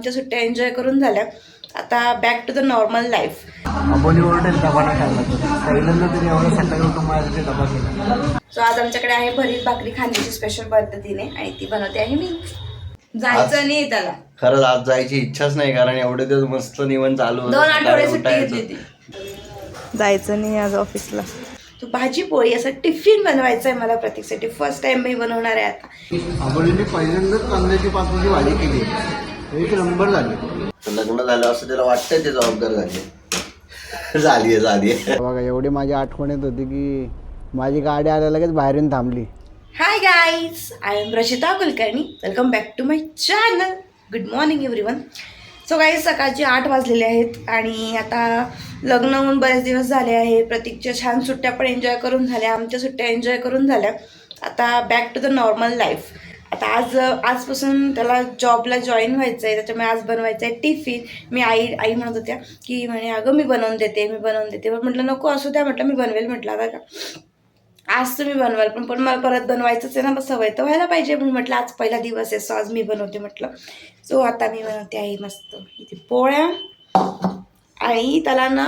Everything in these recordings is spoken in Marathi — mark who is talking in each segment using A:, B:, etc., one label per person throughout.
A: आमच्या सुट्ट्या एन्जॉय करून झाल्या. आता back to the normal life so आज आमच्याकडे आहे भरीत भाकरी खाण्याची स्पेशल पद्धतीने आणि ती बनवते आहे मी. जायचं नाही त्याला.
B: खरंच आज जायची इच्छाच नाही कारण एवढे दिवस मस्त निवण चालू होतं.
A: दोन
B: सकाळी
A: आठवडे सुट्टी
B: उठायचं.
A: घेतली होती. जायचं नाही आज ऑफिसला तू भाजी पोळी असं टिफिन बनवायचं आहे मला प्रतीकसाठी फर्स्ट टाइम मी बनवणार आहे आता.
C: अबोलीने पहिल्यांदाच कांद्याची पाचवीची भाजी केली. एक नंबर झाली.
B: लग्न झालं असं त्याला वाटतंय ते जबाबदार झाली. झालीये झालीये.
C: बघा एवढी माझी आठवण येत होती की माझी गाडी आल्या लगेच बाहेरून थांबली.
A: Hi guys I am Rashita Kulkarni welcome back to my channel good morning everyone so guys सकाळचे आठ वाजलेले आहेत आणि आता लग्न होऊन बरेच दिवस झाले आहे. प्रतीकच्या छान सुट्ट्या पण एन्जॉय करून झाल्या आमच्या सुट्ट्या एन्जॉय करून झाल्या. आता back to the normal life आता आज आजपासून त्याला जॉबला जॉईन व्हायचं आहे त्याच्यामुळे आज बनवायचं आहे टिफिन मी आई आई म्हणत होत्या की म्हणे अगं मी बनवून देते मी बनवून देते. पण म्हटलं नको असू द्या. म्हटलं मी बनवेल म्हटलं आता का? आज तुम्ही बनवाल पण पण मला परत बनवायचंच आहे ना मग सवय तर व्हायला पाहिजे. म्हणून म्हटलं आज पहिला दिवस आहे सो आज मी बनवते म्हटलं. सो आता मी बनवते आहे मस्त. इथे पोळ्या. आणि त्याला ना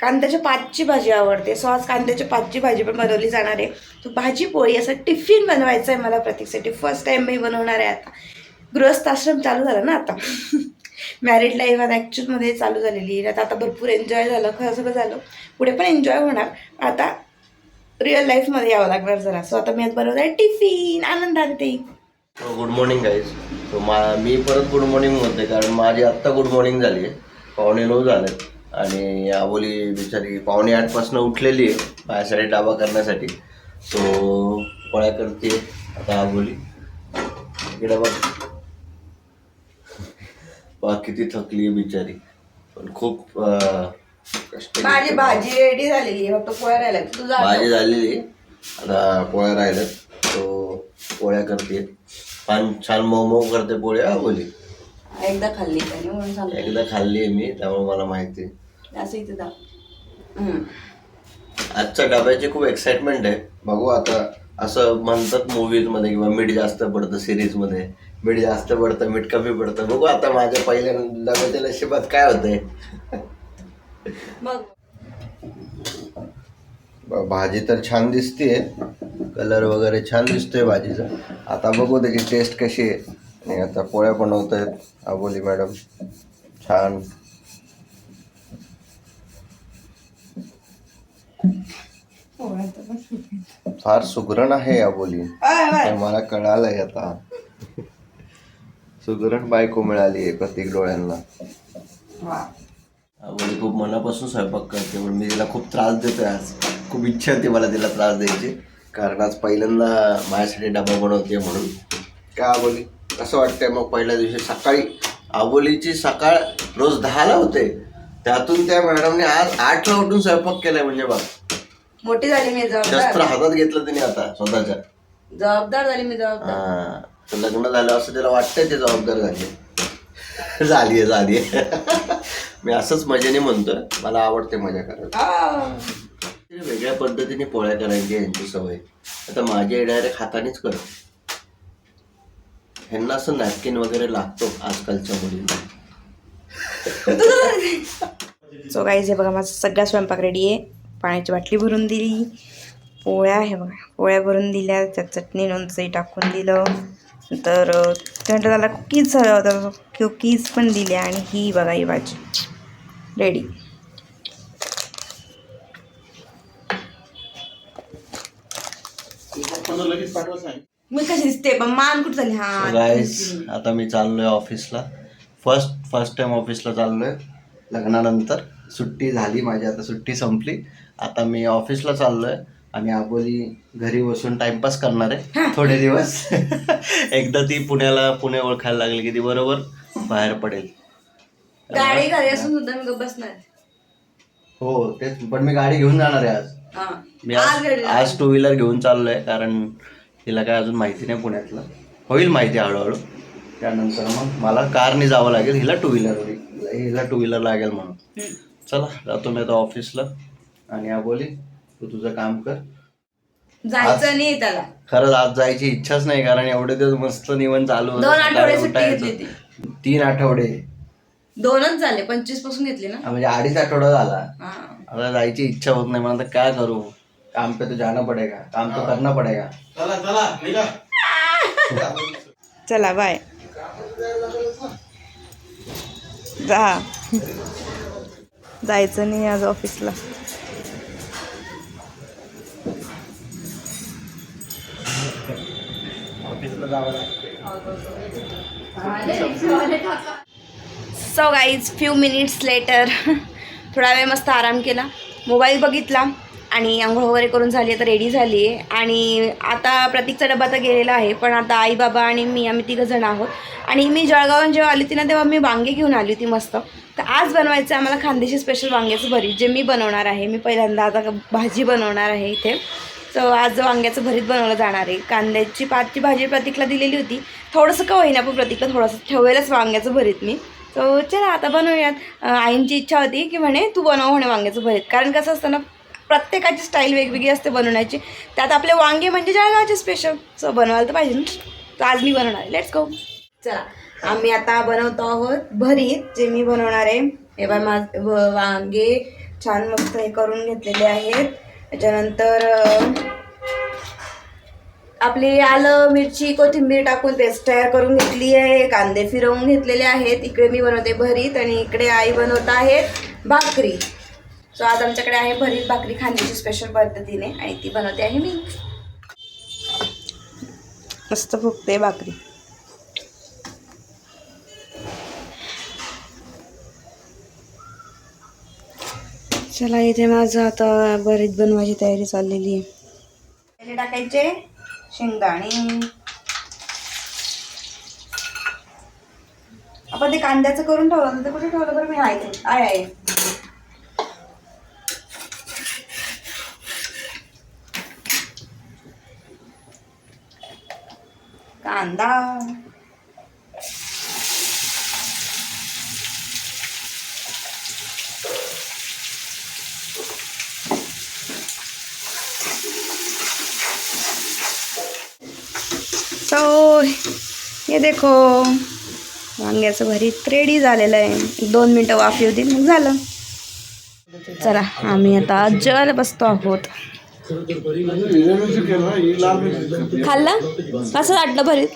A: कांद्याच्या पातची भाजी आवडते. सो आज कांद्याच्या पातची भाजी पण बनवली जाणार आहे. तो भाजी पोळी असं टिफिन बनवायचं आहे मला प्रतीकसाठी फर्स्ट टाइम मी बनवणार आहे आता. गृहस्थ आश्रम चालू झाला ना आता. मॅरिड लाईफ आता ॲक्च्युअलमध्ये चालू झालेली आता आता भरपूर एन्जॉय झालं. खरं सगळं झालं. पुढे पण एन्जॉय होणार. आता रिअल लाईफमध्ये यावं लागणार जरा. सो आता मी आज बनवत आहे टिफिन. आनंदाने ते
B: गुड मॉर्निंग गाईज मी परत गुड मॉर्निंग म्हणते कारण माझी आत्ता गुड मॉर्निंग झाली आहे. पावणे नऊ झाले. आणि आबोली बिचारी पावणे आठपासून उठलेली आहे माझ्यासाठी डाबा करण्यासाठी. सो पोळ्या करते आता आबोली इकडे बघ. बा किती थकली आहे बिचारी. पण खूप अं, कष्ट
A: माझी. भाजी रेडी झालेली आहे फक्त पोळ्या राहिल्या तुझा
B: भाजी झालेली आहे. आता पोळ्या राहिल्यात. तो पोळ्या करते. छान छान मऊ मऊ करते पोळ्या बोली
A: एकदा खाल्ली त्याने म्हणून सांगते.
B: एकदा खाल्ली आहे मी त्यामुळे मला माहिती आहे.
A: असं इथे दाव
B: आजच्या डब्याची खूप एक्साइटमेंट आहे. बघू आता असं म्हणतात movies मध्ये किंवा मीठ जास्त पडतं series मध्ये. मीठ जास्त पडतं मीठ कमी पडतं. बघू आता माझ्या पहिल्या डब्याच्या नशिबात काय होतंय.
A: मग
B: ब- भाजी तर छान दिसते कलर वगैरे छान दिसतोय भाजीचा. आता बघू त्याची टेस्ट कशी आहे. आणि आता पोळ्या बनवत आहेत. आबोली मॅडम छान. फार सुगरण आहे आबोली. हे मला कळालंय आता. सुगरण बायको मिळाली आहे प्रत्येक डोळ्यांना आबोली खूप मनापासून स्वयंपाक करते पण मी तिला खूप त्रास देतोय आज. खूप इच्छा होती मला तिला त्रास द्यायची. कारण आज पहिल्यांदा माझ्यासाठी डबा बनवते म्हणून. काय आबोली? असं वाटतंय. मग पहिल्या दिवशी सकाळी आबोलीची सकाळ रोज दहाला होते. त्यातून त्या मॅडमने आज आठला उठून स्वयंपाक केलाय म्हणजे बघ.
A: मोठी झाली मी
B: शस्त्र
A: जबाबदार
B: हातात घेतलं तिने आता स्वतःच्या.
A: जबाबदार झाली मी जबाबदार.
B: हा तर लग्न झालं असं तिला वाटतंय ते जबाबदार झाली. झालीये झालीये मी असंच मजेने म्हणतोय. मला आवडते मजा करायला. वेगळ्या पद्धतीने पोळ्या करायची यांची सवय. आता माझी डायरेक्ट हातानेच करते. ह्यांना असं नॅपकिन वगैरे लागतो आजकालच्या मुलींना.
A: सो गाईज हे बघा माझा सगळा स्वयंपाक रेडी आहे. पाण्याची बाटली भरून दिली. पोळ्या आहे बघा पोळ्या भरून दिल्या. त्यात चटणी लोणचंही टाकून दिलं. नंतर अं, त्यानंतर त्याला कुकीज झालं होतं कुकीज पण दिल्या आणि ही बघा ही भाजी. रेडी मी कशी दिसते? पण मान कुठं झाली? हा
B: गाईस आता मी चाललोय ऑफिसला. फर्स्ट फर्स्ट टाइम ऑफिसला चाललोय लग्नानंतर. सुट्टी झाली माझी आता सुट्टी संपली. आता मी ऑफिसला चाललोय आणि आबोली घरी बसून टाइमपास करणार आहे. थोडे दिवस. एकदा ती पुण्याला पुणे ओळखायला लागली की ती बरोबर बाहेर पडेल.
A: गाडी घरी असून सुद्धा मी गप्प बसणार
B: हो तेच. पण मी गाडी घेऊन जाणार आहे आज. मी आज आज टू व्हीलर घेऊन चाललोय कारण तिला काय अजून माहिती नाही पुण्यातलं. होईल माहिती हळूहळू. त्यानंतर मग मला कारने जावं लागेल हिला टू व्हीलर हिला टू व्हीलर लागेल म्हणून. चला जातो मी आता ऑफिसला आणि या बोली तू तुझं काम कर.
A: जायचं नाही त्याला.
B: खरंच आज जायची इच्छाच नाही कारण एवढे दिवस मस्त निवण चालू होतं.
A: दोन
B: सकाळी
A: आठवडे सुट्टी. घेतली.
B: तीन आठवडे.
A: दोनच झाले पंचवीसपासून घेतले ना?
B: हा, म्हणजे अडीच आठवडा झाला.
A: हा.
B: आता जायची इच्छा होत नाही मला आता काय करू? काम पे तो जाना पडेगा काम तो करना पडेगा।
A: चला बाय जा. जायचं नाही आज ऑफिसला so guys few minutes later थोडा वेळ मस्त आराम केला. मोबाईल बघितला. आणि आंघोळ वगैरे करून झाली आता रेडी झाली आहे. आणि आता प्रतीकचा डबा तर गेलेला आहे पण आता आई बाबा आणि मी आम्ही तिघं जण आहोत. आणि मी जळगावहून जेव्हा आली होती ना तेव्हा मी वांगे घेऊन आली होती मस्त. तर आज बनवायचं आहे आम्हाला खानदेशी स्पेशल वांग्याचं भरीत जे मी बनवणार आहे. मी पहिल्यांदा आता भाजी बनवणार आहे इथे. सो आज वांग्याचं भरीत बनवलं जाणार आहे. कांद्याची पातची भाजी प्रतीकला दिलेली होती. थोडंसं का होईना पण प्रतीकला थोडंसं ठेवेलच वांग्याचं भरीत मी. सो चला आता बनवूयात. आईंची इच्छा होती की म्हणे तू बनव म्हणे वांग्याचं भरीत. कारण कसं असतं ना प्रत्येकाची स्टाईल वेगवेगळी असते बनवण्याची. त्यात आपले वांगे म्हणजे जळगावचे स्पेशल सो बनवायला तर पाहिजे. ना तर आज मी बनवणार आहे. लेट्स गो चला आम्ही आता बनवतो आहोत भरीत जे मी बनवणार आहे. हे बाय माझ व- वांगे छान मस्त हे करून घेतलेले आहेत. त्याच्यानंतर आपली आलं मिरची कोथिंबीर टाकून पेस्ट तयार करून घेतली आहे. कांदे फिरवून घेतलेले आहेत. इकडे मी बनवते भरीत आणि इकडे आई बनवत आहेत भाकरी. सो आज आमच्याकडे आहे भरीत भाकरी खाण्याची स्पेशल पद्धतीने आणि ती बनवते आहे मी. मस्त फुगते भाकरी. चला इथे माझं आता भरीत बनवायची तयारी चाललेली आहे. पहिले टाकायचे शेंगदाणे. आपण ते कांद्याचं करून ठेवलं ते कुठे ठेवलं बरं? मी आहे. आहे. कांदा सो हे देखो वांग्याचं भरीत रेडी झालेलं आहे. दोन मिनटं वाफ येऊ देईल मग झालं. चला आम्ही आता जेवायला बसतो आहोत. खाल्लं? कसं वाटलं भरीत?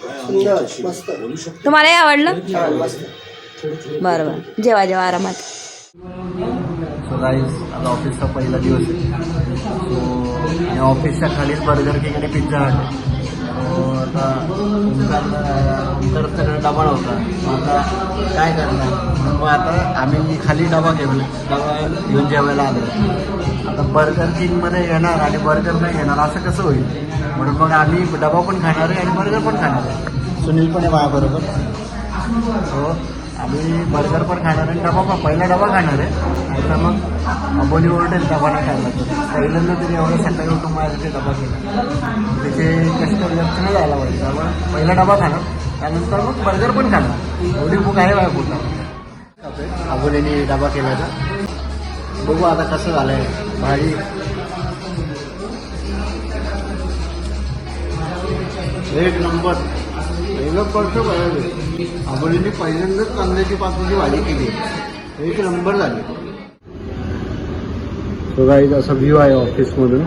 A: तुम्हालाही आवडलं? बरं बरं. जेवा जेवा आरामात.
C: सो गाईज आता ऑफिसचा पहिला दिवस आहे. सो ऑफिसच्या खालीच बर्गर किंग आणि पिझ्झा हट आहे. सो आता डबा नव्हता. आता काय करणार? मग आता आम्ही खाली डबा घेऊन डबा घेऊन जेवायला आलो आता बर्गर किंगमध्ये येणार आणि बर्गर नाही येणार असं कसं होईल? म्हणून मग आम्ही डबा पण खाणार आहे आणि बर्गर पण खाणार आहे. सुनील पण आहे माझ्याबरोबर. हो आम्ही बर्गर पण खाणार आहे डबा पण पहिला डबा खाणार आहे. आता मग अबोली ओरडेल डबा नाही खायला तर पहिल्यांदा तरी एवढं सकाळी उठून माझ्यासाठी डबा केला. त्याचे कष्ट व्यक्त नाही झाला पाहिजे. त्यामुळे पहिला डबा खाणार. त्यानंतर मग बर्गर पण खाणार. एवढी भूक आहे माझ्या पोटात. अबोलीने डबा केल्याचा बघू आता कसं झालं आहे भाजी एक नंबर. पहिलं वर्ष बघायला आबोलीने पहिल्यांदाच कांद्याची पाचूची भाजी केली. एक नंबर झाली. तो काही असा व्ह्यू आहे ऑफिसमधून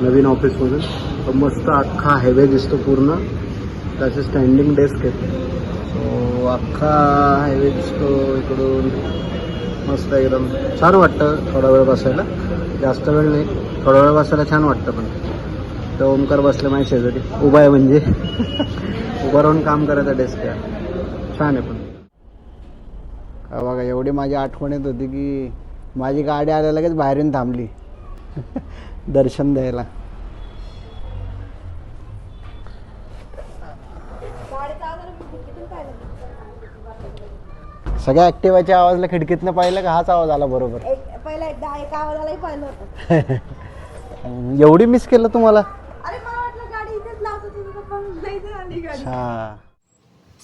C: नवीन ऑफिसमधून तो मस्त अख्खा हायवे दिसतो पूर्ण. त्याचे स्टँडिंग डेस्क आहेत. सो अख्खा हायवे दिसतो इकडून. मस्त एकदम. छान वाटतं थोडा वेळ बसायला. जास्त वेळ नाही. थोडा वेळ बसायला छान वाटतं पण. तर ओमकार बसले माझ्या शेजारी. उभा आहे म्हणजे. उभा राहून काम करायचा डेस्क आहे छान आहे पण. का बघा एवढी माझी आठवण येत होती की माझी गाडी आल्या लगेच बाहेरून थांबली. दर्शन द्यायला. सगळ्या ऍक्टिवाच्या आवाजला खिडकीतनं पाहिलं का हाच आवाज आला बरोबर.
A: पहिला एकदा एका आवाजालाही पाहिलं होतं.
C: एवढी मिस केलं तुम्हाला?
A: अरे मला वाटलं गाडी इथेच लावत पण नाही झाली गाडी.
C: अच्छा.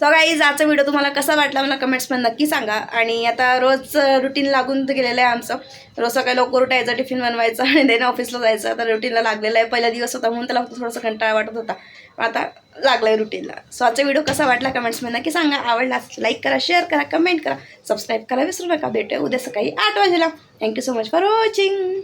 A: सो गाईज आजचा व्हिडिओ तुम्हाला कसा वाटला मला कमेंट्समध्ये नक्की सांगा. आणि आता रोज रुटीन लागून गेलेलं आहे आमचं. रोज सकाळी लवकर उठायचं टिफिन बनवायचं आणि देणं ऑफिसला जायचं. आता रुटीनला लागलेलं आहे. पहिला दिवस होता म्हणून त्याला थोडंसं कंटाळा वाटत होता. पण आता लागलं आहे रुटीनला सो आजचा व्हिडिओ कसा वाटला कमेंट्समध्ये नक्की सांगा. आवडला लाईक करा शेअर करा कमेंट करा. सबस्क्राईब करा विसरू नका. भेटूया उद्या सकाळी आठ वाजेला. Thank you so much for watching